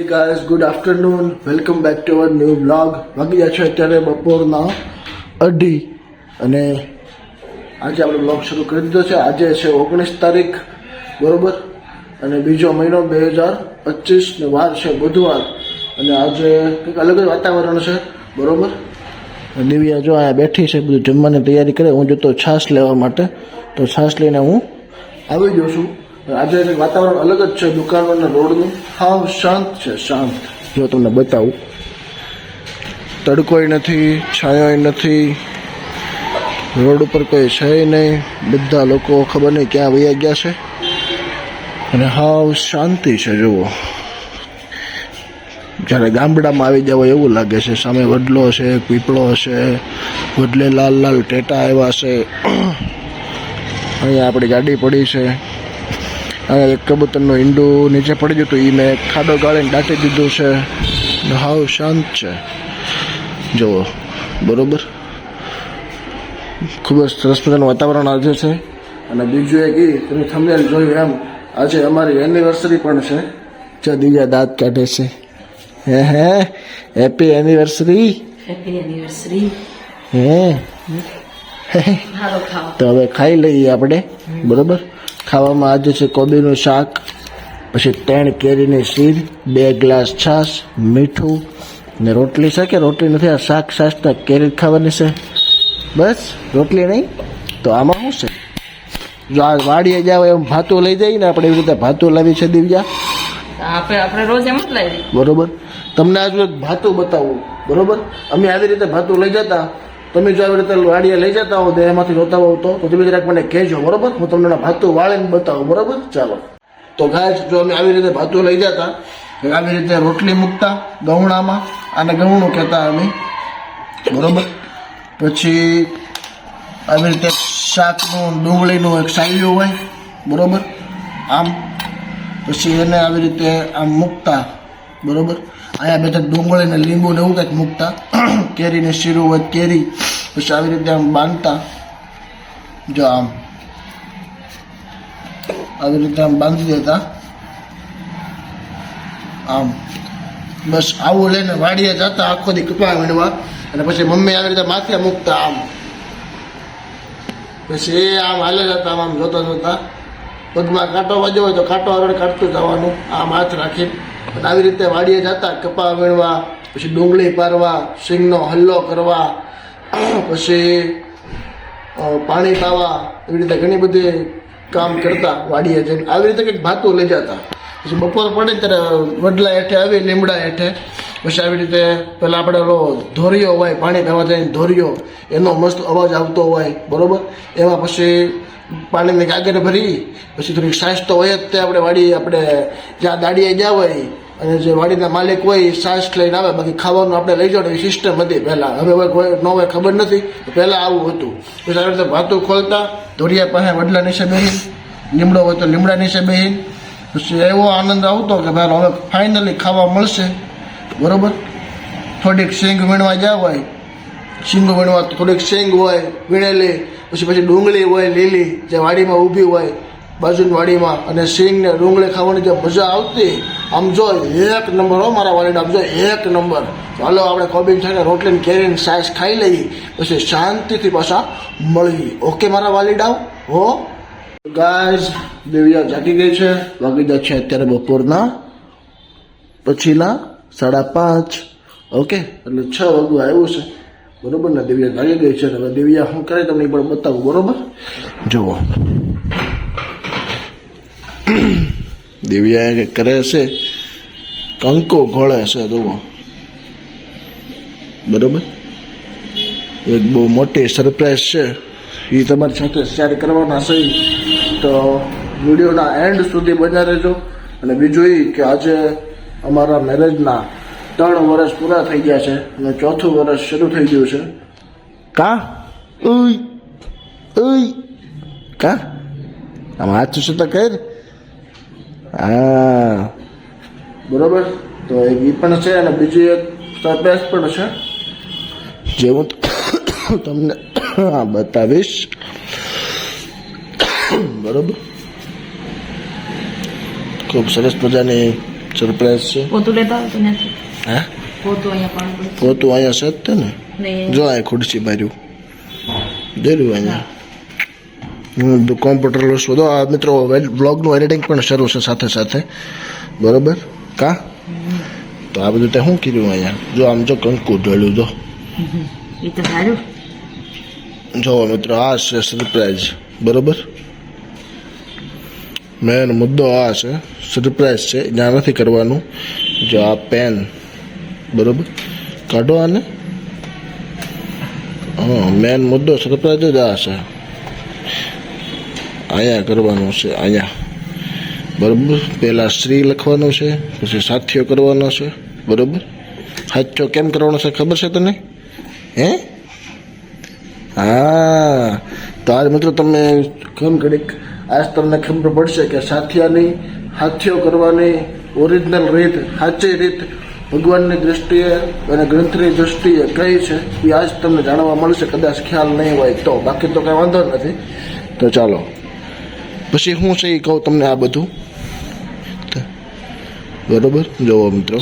Hey guys, good afternoon. Welcome back to our new vlog. વાગી ગયા છે અત્યારે બપોરના અઢી. અને આજે આપણે બ્લોગ શરૂ કરી દીધો છે. આજે છે ઓગણીસ તારીખ બરોબર? અને બીજો મહિનો બે હજાર પચીસ ને વાર છે બુધવાર. અને આજે કંઈક અલગ જ વાતાવરણ છે બરોબર? દિવ્યા જો અહીંયા બેઠી છે બધું જમવાની તૈયારી કરે. હું જતો છાશ લેવા માટે. તો છાશ લઈને હું આવી જઉં છું. આજે વાતાવરણ અલગ જ છે દુકાનો અને રોડનું. હાવ શાંત છે શાંત. જો તમને બતાવું તડકોય નથી છાયોય નથી રોડ ઉપર કોઈ છે નહીં બધા લોકો ખબર નહીં ક્યાં વયા ગયા છે. અને હાવ શાંતિ છે જુઓ. જ્યારે ગામડામાં આવી જાવ એવું લાગે છે સામે વડલો છે પીપળો છે વડલે લાલ લાલ ટેટા આવ્યા છે. અહીંયા આપણી ગાડી પડી છે. અહીંયા એક કબૂતરનું ઈંડું નીચે પડી ગયું હતું એ મેં ખાડો ગાળીને દાટી દીધું છે. હાવ શાંત છે. જુઓ બરોબર? ખૂબ જ સરસ મજાનું વાતાવરણ આજે છે. અને બીજું એક એ તમે થંબનેલ જોયું એમ આજે અમારી એનિવર્સરી પણ છે. જ્યાં દિવ્યા દાંત કાઢે છે. હે હે હેપી એનિવર્સરી હેપી એનિવર્સરી હે. તો હવે ખાઈ લઈએ આપણે. બરોબર? ખાવામાં આજે છે કોબીનું શાક પછી ત્રણ કેરીની સીર બે ગ્લાસ છાશ મીઠું ને રોટલી છે કે રોટલી નથી આ શાક છાશ ને કેરી ખાવાની છે. બસ રોટલી નહીં તો આમાં શું છે? જો આ વાડીએ જાવ એમ ભાતું લઈ જઈએ ને આપણે એવી રીતે ભાતું લાવી છે દિવ્યા? આપણે આપણે રોજ એમ જ લાવી બરોબર? તમને આજુ એક ભાતું બતાવું બરોબર? અમે આવી રીતે ભાતું લઈ જતા તમે જો આવી રીતે વાડીએ લઈ જતા હો, દેહમાંથી જોતા હોવ તો તમે જરાક મને કહેજો, બરોબર? હું તમને ભાતું વાળીને બતાવું, બરોબર? ચાલો. તો ગાય, જો અમે આવી રીતે ભાતું લઈ જતા આવી રીતે રોટલી મૂકતા, ગૌણામાં, અને ગૌણું કહેતા અમે, બરોબર? પછી આવી રીતે શાકનું, ડુંગળીનું એક સાયલું હોય, બરોબર? આમ, પછી એને આવી રીતે આમ મૂકતા, બરોબર? અહીંયા બધા ડુંગળીને લીંબુ ને એવું કંઈક મૂકતા, કેરીને શીરું હોય, કેરી પછી આવી રીતે આમ બાંધતા, જો આમ. આવી રીતે આમ બાંધી દેતા. આમ. બસ આવું લઈને વાડીએ જતા, આખો દી કપા વીણવા. અને પછી મમ્મી આવી રીતે માથે મૂકતા આમ. પછી એ આમ હાલે જતા, આમ જોતા જોતા. પગમાં કાંટો વાજ્યો હોય તો કાંટો આગળ કાઢતું જવાનું, આમ હાથ રાખી. અને આવી રીતે વાડીએ જતા કપા વીણવા, પછી ડુંગળી પારવા, સિંગનો હલ્લો કરવા. પછી પાણી પાવા એવી રીતે ઘણી બધી કામ કરતા વાડીએ જઈને. આવી રીતે કંઈક ભાતું લઈ જતા. પછી બપોર પડે ત્યારે વડલા હેઠે આવી, લીમડા હેઠે. પછી આવી રીતે પહેલાં આપણે ઓલો ધોરિયો હોય, પાણી પીવા જઈને ધોરિયો, એનો મસ્ત અવાજ આવતો હોય, બરોબર? એમાં પછી પાણીની કાગર ભરી, પછી થોડીક સાસ હોય જ તે આપણે વાડી આપણે જ્યાં દાડીએ ગયા હોય અને જે વાડીના માલિક હોય, એ સાસ લઈને આવે, બાકી ખાવાનું આપણે લઈ જવાનું એવી સિસ્ટમ હતી પહેલાં. હવે હવે કોઈ ન હોય, ખબર નથી. પહેલાં આવું હતું. પછી આવી રીતે ભાતું ખોલતા ધોરિયા પાસે વડલા નીચે બેહીન, લીમડો હોય તો લીમડા નીચે બેહીન. પછી એવો આનંદ આવતો કે ભાઈ હવે ફાઇનલી ખાવા મળશે. બરોબર? થોડીક શેંગ વીણવા જ્યાં હોય, શીંગો વીણવા થોડીક શેંગ હોય, વીણેલી. પછી પછી ડુંગળી હોય, લીલી, જે વાડીમાં ઊભી હોય બાજુની વાડીમાં અને સિંગને ડુંગળી ખાવાની જે મજા આવતી, આમ જો એક નંબર હો મારા વાડીના આમ જો એક નંબર. ચાલો આપણે કોબીન થઈને રોટલીને કેરીને સાઈઝ ખાઈ લઈએ, પછી શાંતિથી પાછા મળીએ. ઓકે મારા વાલીડાઓ? હો? ગાય દેવિયા જાગી ગઈ છે. વાગી દે છે અત્યારે બપોરના. પછીના સાડા પાંચ. ઓકે? એટલે છ વાગ્યું આવ્યું છે. બરોબર ને? દિવ્યા જાગી ગઈ છે. હવે દિવ્યા શું કરે તમને પણ બતાવું, બરોબર? જુઓ. દેવિયા કંઈક કરે છે, કંકો ઘોળે છે જુઓ. બરોબર? એક બહુ મોટી સરપ્રાઈઝ છે. એ તમારી સાથે શેર કરવાના છે તો વિડીયોના એન્ડ સુધી બન્યા રહેજો. અને બીજું એ કે આજે અમારા મેરેજના ત્રણ વર્ષ પૂરા થઈ ગયા છે અને ચોથું વર્ષ શરૂ થઈ ગયું છે. કા? ઉઈ ઉઈ, કા? આમ હાથ શું તો કર હા. બરોબર? તો એક એ પણ છે અને બીજું એક સરપ્રાઈઝ પણ છે. જે હું તમને હા બતાવીશ. બરોબર? ખૂબ સરસ મજાની સરપ્રાઈઝ છે. પોતું લેતા હોય નથી. હા? પોતું અહીંયા પાણી. પોતું અહીંયા છે જ ને? જો આ ખુરશી માર્યું જરૂર અહીંયા. કોમ્પ્યુટર શોધો આ મિત્રો વ્લોગનું એડિટિંગ પણ શરૂ છે સાથે સાથે. બરોબર? કા? તો આ બધું તે શું કર્યું અહીંયા? જો આમ જો કંકુ જોયેલું જો જો મિત્રો આ છે સરપ્રાઈઝ બરોબર? મેન મુદ્દો આ છે. સરપ્રાઈઝ છે. જ્યાં નથી કરવાનું. જો આ પેન બરોબર? કાઢો આને. હા મેન મુદ્દો સરપ્રાઈઝ જ આ છે. અહીંયા કરવાનું છે, આયા. બરાબર? પહેલાં શ્રી લખવાનું છે, પછી સાથીઓ કરવાનો છે, બરાબર? સાચો કેમ કરવાનો છે, ખબર છે તને? હે? હા. તો આજ મિત્રો તમે કેમ ઘડીક, આજ તમને ખબર પડશે કે સાથિયાની, સાથીઓ કરવાની ઓરિજિનલ રીત, સાચી રીત ભગવાનની દૃષ્ટિએ અને ગ્રંથની દૃષ્ટિએ કઈ છે, એ આજ તમને જાણવા મળશે, કદાચ ખ્યાલ નહીં હોય તો. બાકી તો કાંઈ વાંધો નથી. તો ચાલો. પછી હું છે એ કહું તમને આ બધું? બરોબર? જોવો મિત્રો.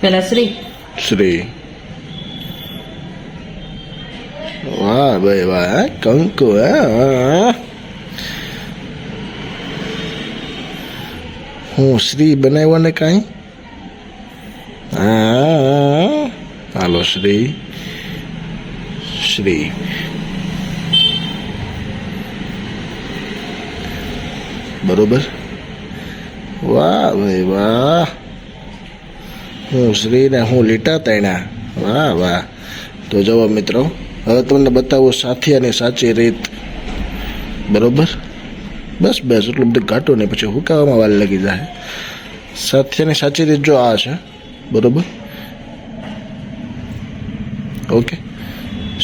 પેલા શ્રી. શ્રી. વાહ ભાઈ વાહ? કંકુ હે? હું શ્રી બનાવ્યો ને કાંઈ? હા. હાલો શ્રી. શ્રી. બરોબર? વાહ ભાઈ વાહ. હું શ્રીને હું લીટા તૈણા. વાહ વાહ. તો જવા મિત્રો, હવે તમને બતાવું સાથિયાની સાચી રીત. બરોબર? બસ બસ, એટલું બધું ઘાટો નહીં, પછી હુકાવામાં વાર લાગી જાય. સાથિયાની સાચી રીત જો આ છે, બરોબર? ઓકે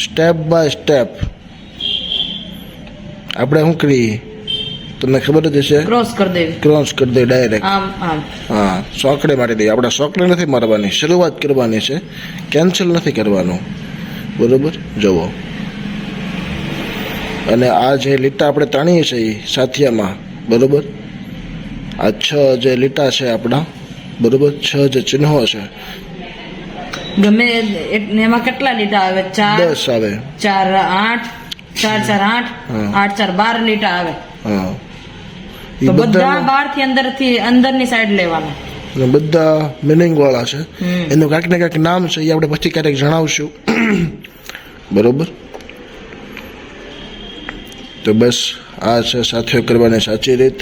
સ્ટેપ બાય સ્ટેપ આપણે શું કરીએ? તમને ખબર જ હશે? ક્રોસ કરી દેવી. ક્રોસ કરી દે ડાયરેક્ટ આમ આમ. હા સોકડે મારી દઈએ. આપણે સોકડે નથી મારવાની શરૂઆત કરવાની છે. કેન્સલ નથી કરવાનું. બરોબર? જુઓ. અને આ જે લીટા આપણે તાણીએ છીએ એ સાથિયામાં બરોબર? આ છ જે લીટા છે આપણા બરોબર? છ જે ચિહ્નો છે. ગમે એમાં કેટલા લીટા આવે? ચાર દસ આવે. ચાર આઠ ચાર ચાર આઠ હા. આઠ ચાર બાર લીટા આવે. હા. તો બધા અંદરની સાઈડ લેવાના. બધા મિનિંગ વાળા છે એનું કાંઈક ને કાંઈક નામ છે એ આપણે પછી ક્યારેક જણાવશું. બરોબર? તો બસ આ છે સાથીઓ કરવાની સાચી રીત.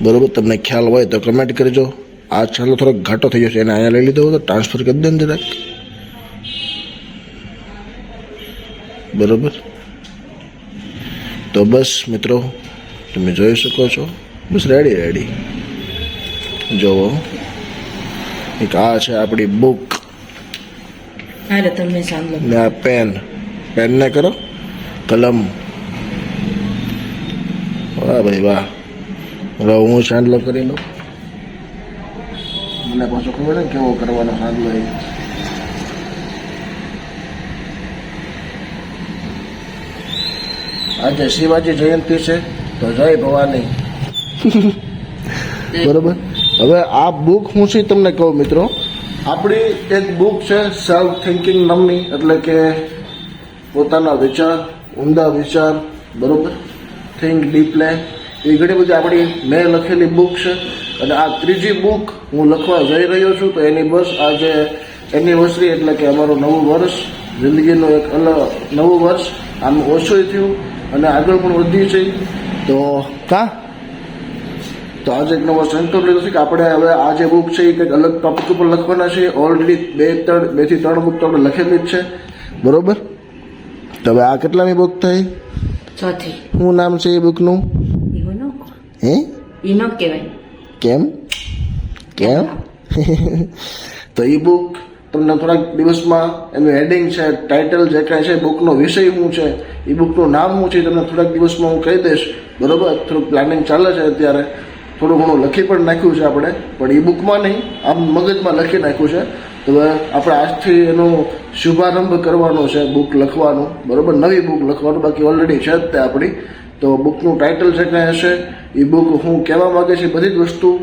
બરોબર? તમને ખ્યાલ હોય તો કમેન્ટ કરજો. આ ચાલો થોડોક ઘાટો થઈ જશે એને અહીંયા લઈ લીધો હતો તો ટ્રાન્સફર કરી દે ને જરાક બરોબર? તો બસ મિત્રો તમે જોઈ શકો છો. બસ રેડી રેડી જોવો. એક આ છે આપણી બુક અરે તમને સાંભળો. ને આ પેન પેન ને કરો. કલમ. વાહ ભાઈ વાહ. હવે હું ચાંદલો કરી લઉં. મને પાછો ખબર ને કેવો કરવાનો સાંભળો એ. આજે શિવાજી જયંતિ છે તો જય ભવાની. બરોબર? હવે આ બુક હું છે તમને કહું મિત્રો? આપણી એક બુક છે સેલ્ફ થિંકિંગ નામની એટલે કે પોતાના વિચાર ઊંડા વિચાર બરોબર? થિંક ડીપલે એ ઘણી બધી આપણી મેં લખેલી બુક છે. અને આ ત્રીજી બુક હું લખવા જઈ રહ્યો છું તો એની બસ આજે એનિવર્સરી એટલે કે અમારું નવું વર્ષ જિંદગીનું એક અલગ નવું વર્ષ. આમ ઓછું થયું અને આગળ પણ વધ્યું છે. તો કા? તો આજે એક નવો સંકલ્પ લીધો છે કે આપણે હવે આ જે બુક છે એ કંઈક અલગ ટોપિક ઉપર લખવાના છે. ઓલરેડી બે ત્રણ બેથી ત્રણ બુક તો આપણે લખેલી જ છે. બરોબર? તો હવે આ કેટલાની બુક થઈ? ચોથી. શું નામ છે એ બુકનું હે? ઈ કહેવાય. કેમ? કેમ? તો એ બુક તમને થોડાક દિવસમાં એનું હેડિંગ છે ટાઇટલ જે કાંઈ છે બુકનો વિષય શું છે એ બુકનું નામ શું છે તમને થોડાક દિવસમાં હું કહી દઈશ. બરોબર? થોડુંક પ્લાનિંગ ચાલે છે અત્યારે. થોડું ઘણું લખી પણ નાખ્યું છે આપણે, પણ એ બુકમાં નહીં, આમ મગજમાં લખી નાખ્યું છે. તો આપણે આજથી એનો શુભારંભ કરવાનો છે બુક લખવાનું. બરાબર? નવી બુક લખવાનું, બાકી ઓલરેડી છે જ તે આપણી. તો બુકનું ટાઇટલ છે કાંઈ હશે? એ બુક હું કહેવા માંગે છે બધી જ વસ્તુ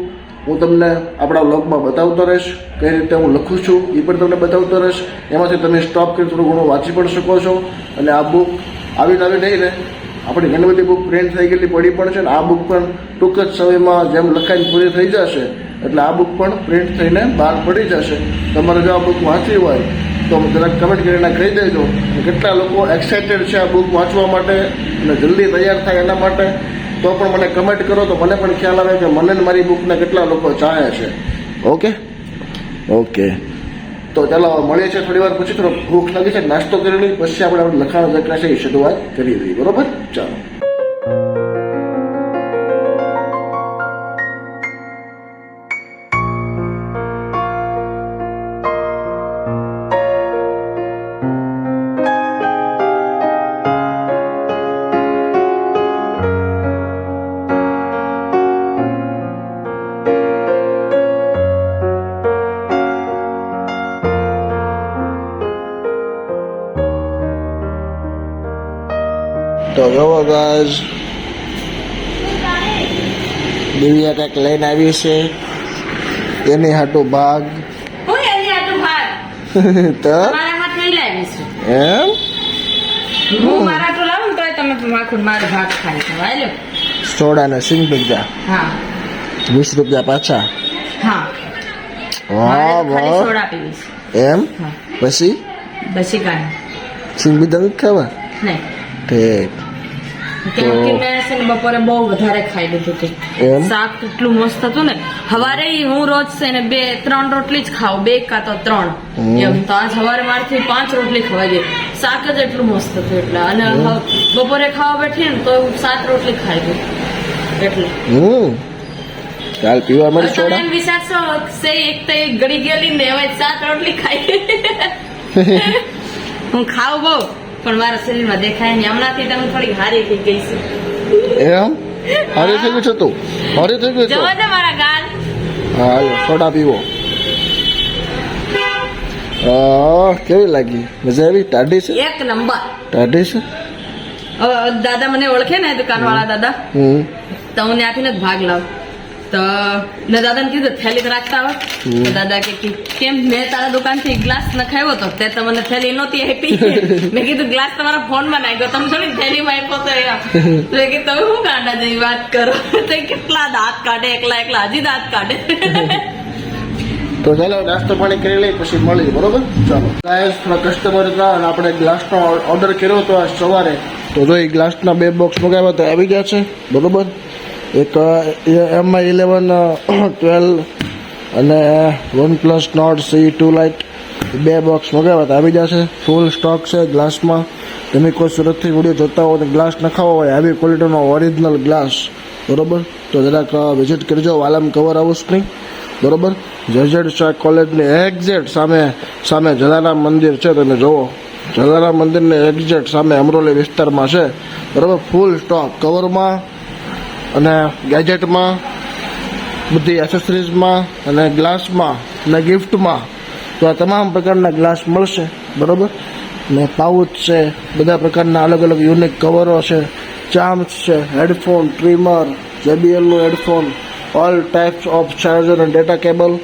હું તમને આપણા બ્લોગમાં બતાવતો રહીશ. કઈ રીતે હું લખું છું એ પણ તમને બતાવતો રહીશ. એમાંથી તમે સ્ટોપ કરી થોડું ઘણું વાંચી પણ શકો છો. અને આ બુક આવી આવી નહીં ને આપણી ઘણી બધી બુક પ્રિન્ટ થઈ ગયેલી પડી પણ છે ને, આ બુક પણ ટૂંક જ સમયમાં જેમ લખાઈને પૂરી થઈ જશે, એટલે આ બુક પણ પ્રિન્ટ થઈને બહાર પડી જશે. તમારે જો આ બુક વાંચવી હોય, તો જરાક કમેન્ટ કરીને કહી દેજો કેટલા લોકો એક્સાઇટેડ છે આ બુક વાંચવા માટે અને જલ્દી તૈયાર થાય એના માટે. તો પણ મને કમેન્ટ કરો, તો મને પણ ખ્યાલ આવે કે મને મારી બુકને કેટલા લોકો ચાહે છે. ઓકે ઓકે તો ચાલો મળીએ છીએ થોડી વાર, પછી થોડો ભૂખ લાગી છે, નાસ્તો કરી લઈ પછી આપણે આપણે લખાણ લખાશે છે એ શરૂઆત કરી દઈએ. બરોબર? ચાલો. ગાઈઝ દિવ્યા કંઈક લઈને આવી છે. એની હાટો ભાગ. તો? એમ? હું મારા આટલું લાવું ને તમે આખું મારો ભાગ ખાઈ છો સોડા ને સિંગ પીઝા હા. વીસ રૂપિયા પાછા. હા. વાહ વાહ. સોડા પીવીશ એમ? પછી? પછી કાંઈ. સિંગ પીઝા નથી ખાવા? નહીં. ઠીક કેમ કે મેં છે ને બપોરે બહુ વધારે ખાઈ લીધું હતું. શાક એટલું મસ્ત હતું ને. હવારે હું રોજ છે ને બે ત્રણ રોટલી જ ખાવ બે કાં તો ત્રણ. એમ તો આજ હવારે મારથી પાંચ રોટલી ખવાઈ ગઈ. શાક જ એટલું મસ્ત હતું એટલે. અને બપોરે ખાવા બેઠી ને તો હું સાત રોટલી ખાઈ ગઈ. એટલે. હમ. પીવા મળી સોડા? એમ વિચારશો સે એક તો એક ગળી ગયેલી ને હવે સાત રોટલી ખાઈ. હું ખાઉં બહુ. પણ મારા શરીરમાં દેખાય નહીં. હમણાંથી તમે થોડી હારી થઈ ગઈ છે. એમ? હારી થઈ ગયું છે તું? હારી થઈ ગયું જવા દે મારા ગાલ. હા સોડા પીવો. કેવી લાગી? મજા આવી? ટાઢી છે? એક નંબર. ટાઢી છે? દાદા મને ઓળખે ને દુકાન વાળા દાદા? તો હું ત્યાંથી જ ભાગ લાવ. તો ને દાદાને કીધું થેલી રાખતા આવે. દાદા કે કેમ? મેં તારા દુકાનથી ગ્લાસ નખાવ્યો તો? તે તમને થેલી નહોતી આપી. મેં કીધું ગ્લાસ તમારા ફોનમાં નાખ્યો તમે થોડી થેલીમાં આપ્યો તો એમ. તો કે તમે શું કાંડા જેવી વાત કરો? તો કેટલા દાંત કાઢે એકલા એકલા હજી દાંત કાઢે. તો ચાલો નાસ્તો પાણી કરી લઈ પછી મળી બરોબર? ચાલો. ગાઈસ કસ્ટમર હતા અને આપણે ગ્લાસનો ઓર્ડર કર્યો હતો સવારે. તો જો એ ગ્લાસના બે બોક્સ મગાવ્યા તો આવી ગયા છે બરોબર? એક એમઆઈ ઇલેવન ટ્વેલ્વ અને one plus Nord C two lite બે બોક્સ મગાવ્યા તો આવી જશે ફૂલ સ્ટોક છે ગ્લાસમાં તમે કોઈ સુરતથી વીડિયો જોતા હો તો ગ્લાસ નખાવો હોય, આવી ક્વોલિટીનો ઓરિજિનલ ગ્લાસ બરોબર? તો જરાક વિઝિટ કરજો, વાલમ કવર હાઉસની બરોબર? જેઝેડ શાહ કોલેજની એક્ઝેક્ટ સામે સામે જલારામ મંદિર છે, તમે જુઓ. જલારામ મંદિરની એક્ઝેક્ટ સામે અમરોલી વિસ્તારમાં છે. બરોબર? ફૂલ સ્ટોક કવરમાં અને ગેજેટમાં બધી એસેસરીઝમાં અને ગ્લાસમાં અને ગિફ્ટમાં તો આ તમામ પ્રકારના ગ્લાસ મળશે, બરાબર? ને પાઉચ છે, બધા પ્રકારના અલગ અલગ યુનિક કવરો છે ચાર્મ્સ છે headphone trimmer જેબીએલનું headphone all types of charger અને ડેટા કેબલ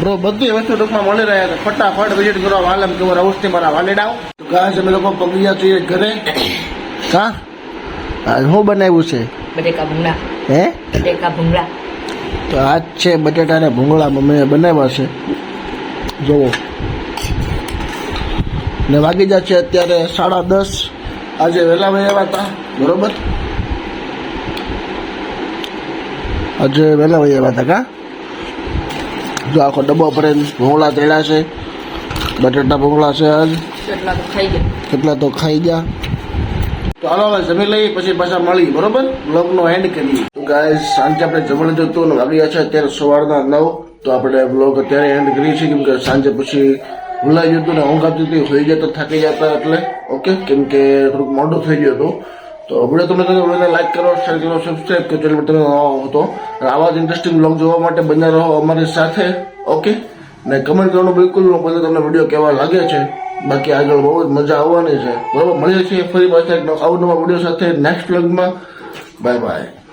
બ્રો બધી વસ્તુ ટૂંકમાં મળી રહ્યા છે. ફટાફટ વિઝિટ કરો વાલમ કવર હાઉસથી મારા વાલેડાઓ ગાય અમે લોકો પગી છીએ ઘરે. કા? હું બનાવ્યું છે? બટેકા ભૂંગળા. હે? બટેકા ભૂંગળા. તો આજ છે બટેટા ને ભૂંગળા મમ્મીએ બનાવ્યા છે. જુઓ ને વાગી જાય છે અત્યારે સાડા દસ. આજે વહેલા વહેલા હતા. બરોબર? આજે વહેલા વહેલા હતા કા? જો આખો ડબ્બો ભરીને ભૂંગળા તેડા છે. બટેટા ભૂંગળા છે આજ. કેટલા તો ખાઈ ગયા. કેટલા તો ખાઈ ગયા. તો હાલો, હવે જમી લઈએ, પછી પાછા મળી બરોબર? બ્લોગ નો એન્ડ કરીએ તો ગાય સાંજે આપણે જમણ જતું અને વાગ્યા છે, અત્યારે સવારના નવ, તો આપણે બ્લોગ અત્યારે એન્ડ કરીએ છીએ, કેમ કે સાંજે પછી ભૂલાઈ જતું ને, ઊંઘ આવતી હતી, હોઈ જતો થાકી જતા એટલે ઓકે કેમ કે થોડુંક મોડું થઈ ગયું હતું. તો વીડિયો તમને તમે વિડીયોને લાઈક કરો શેર કરો સબસ્ક્રાઈબ કરો ચેનલ તમે હતો આવા જ ઇન્ટરેસ્ટિંગ બ્લોગ જોવા માટે બન્યા રહો અમારી સાથે ઓકે ને કમેન્ટ કરવાનું બિલકુલ ન ભૂલતા તમને વીડિયો કેવા લાગે છે બાકી આગળ બહુ જ મજા આવવાની છે. બરોબર? મળીએ છીએ ફરી પાછા એક નવા- અવનવા વીડિયો સાથે નેક્સ્ટ વ્લોગમાં બાય બાય